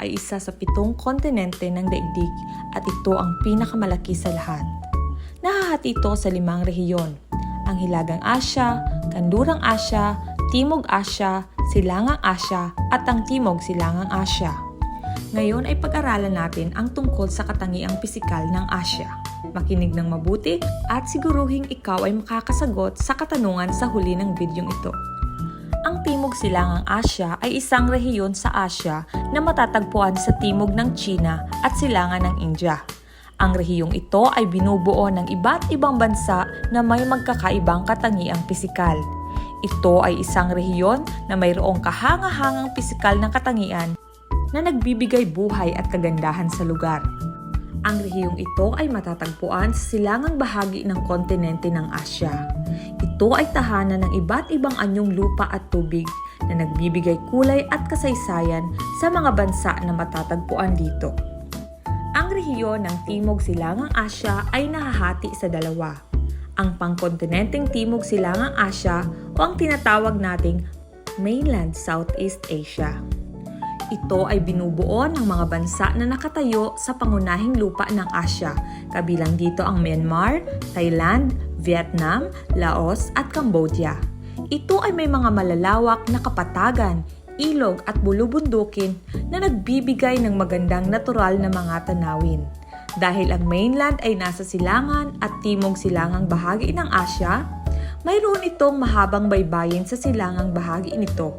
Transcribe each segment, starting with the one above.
ay isa sa pitong kontinente ng daigdig at ito ang pinakamalaki sa lahat. Nahahati ito sa limang rehiyon, ang Hilagang Asya, Kandurang Asya, Timog Asya, Silangang Asya at ang Timog Silangang Asya. Ngayon ay pag-aralan natin ang tungkol sa katangiang pisikal ng Asya. Makinig ng mabuti at siguruhing ikaw ay makakasagot sa katanungan sa huli ng bidyong ito. Ang Timog Silangang Asya ay isang rehiyon sa Asya na matatagpuan sa timog ng China at silangan ng India. Ang rehiyong ito ay binubuo ng iba't ibang bansa na may magkakaibang katangiang pisikal. Ito ay isang rehiyon na mayroong kahanga-hangang pisikal ng katangian na nagbibigay buhay at kagandahan sa lugar. Ang rehiyong ito ay matatagpuan sa silangang bahagi ng kontinente ng Asya. Ito ay tahanan ng iba't ibang anyong lupa at tubig na nagbibigay kulay at kasaysayan sa mga bansa na matatagpuan dito. Ang rehiyon ng Timog Silangang Asya ay nahahati sa dalawa. Ang pangkontinenteng Timog Silangang Asya o ang tinatawag nating Mainland Southeast Asia. Ito ay binubuo ng mga bansa na nakatayo sa pangunahing lupa ng Asya, kabilang dito ang Myanmar, Thailand, Vietnam, Laos at Cambodia. Ito ay may mga malalawak na kapatagan, ilog at bulubundukin na nagbibigay ng magandang natural na mga tanawin. Dahil ang mainland ay nasa silangan at timog silangang bahagi ng Asya, mayroon itong mahabang baybayin sa silangang bahagi nito,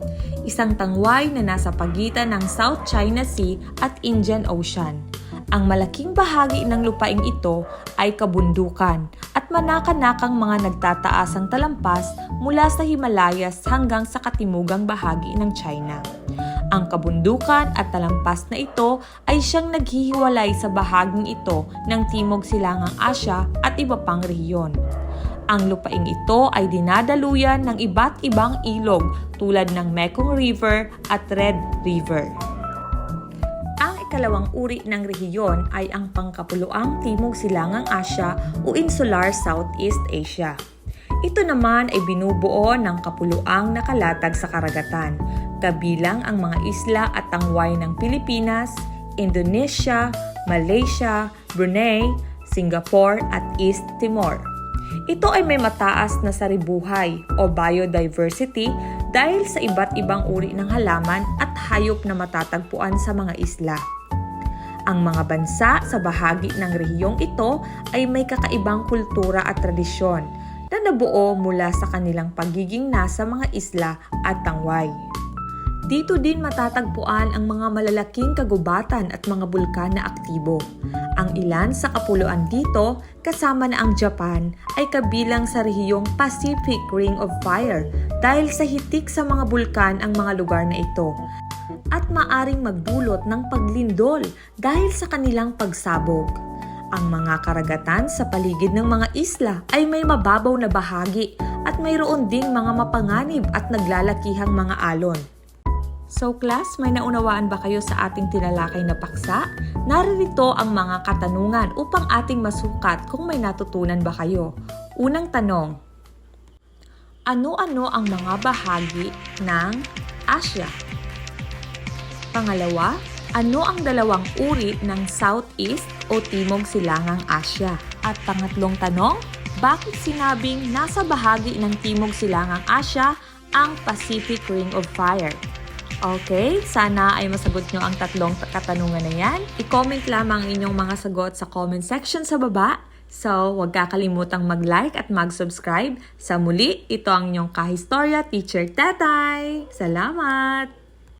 isang tangway na nasa pagitan ng South China Sea at Indian Ocean. Ang malaking bahagi ng lupaing ito ay kabundukan manakanakang mga nagtataasang talampas mula sa Himalayas hanggang sa katimugang bahagi ng China. Ang kabundukan at talampas na ito ay siyang naghihiwalay sa bahaging ito ng Timog Silangang Asya at iba pang rehiyon. Ang lupaing ito ay dinadaluyan ng iba't ibang ilog tulad ng Mekong River at Red River. Ang ikalawang uri ng rehiyon ay ang pangkapuluang Timog Silangang Asya o Insular Southeast Asia. Ito naman ay binubuo ng kapuluang nakalatag sa karagatan, kabilang ang mga isla at tangway ng Pilipinas, Indonesia, Malaysia, Brunei, Singapore at East Timor. Ito ay may mataas na saribuhay o biodiversity dahil sa iba't ibang uri ng halaman at hayop na matatagpuan sa mga isla. Ang mga bansa sa bahagi ng rehiyong ito ay may kakaibang kultura at tradisyon na nabuo mula sa kanilang pagiging nasa mga isla at tangway. Dito din matatagpuan ang mga malalaking kagubatan at mga bulkan na aktibo. Ang ilan sa kapuluan dito, kasama na ang Japan, ay kabilang sa rehiyong Pacific Ring of Fire dahil sa hitik sa mga bulkan ang mga lugar na ito at maaring magdulot ng paglindol dahil sa kanilang pagsabog. Ang mga karagatan sa paligid ng mga isla ay may mababaw na bahagi at mayroon ding mga mapanganib at naglalakihang mga alon. So class, may naunawaan ba kayo sa ating tinalakay na paksa? Naririto ang mga katanungan upang ating masukat kung may natutunan ba kayo. Unang tanong, ano-ano ang mga bahagi ng Asya? Pangalawa, ano ang dalawang uri ng Southeast o Timog Silangang Asya? At pangatlong tanong, bakit sinabing nasa bahagi ng Timog Silangang Asya ang Pacific Ring of Fire? Okay, sana ay masagot nyo ang tatlong katanungan na yan. I-comment lamang inyong mga sagot sa comment section sa baba. So, huwag kakalimutang mag-like at mag-subscribe. Sa muli, ito ang inyong kahistorya teacher Tetay. Salamat!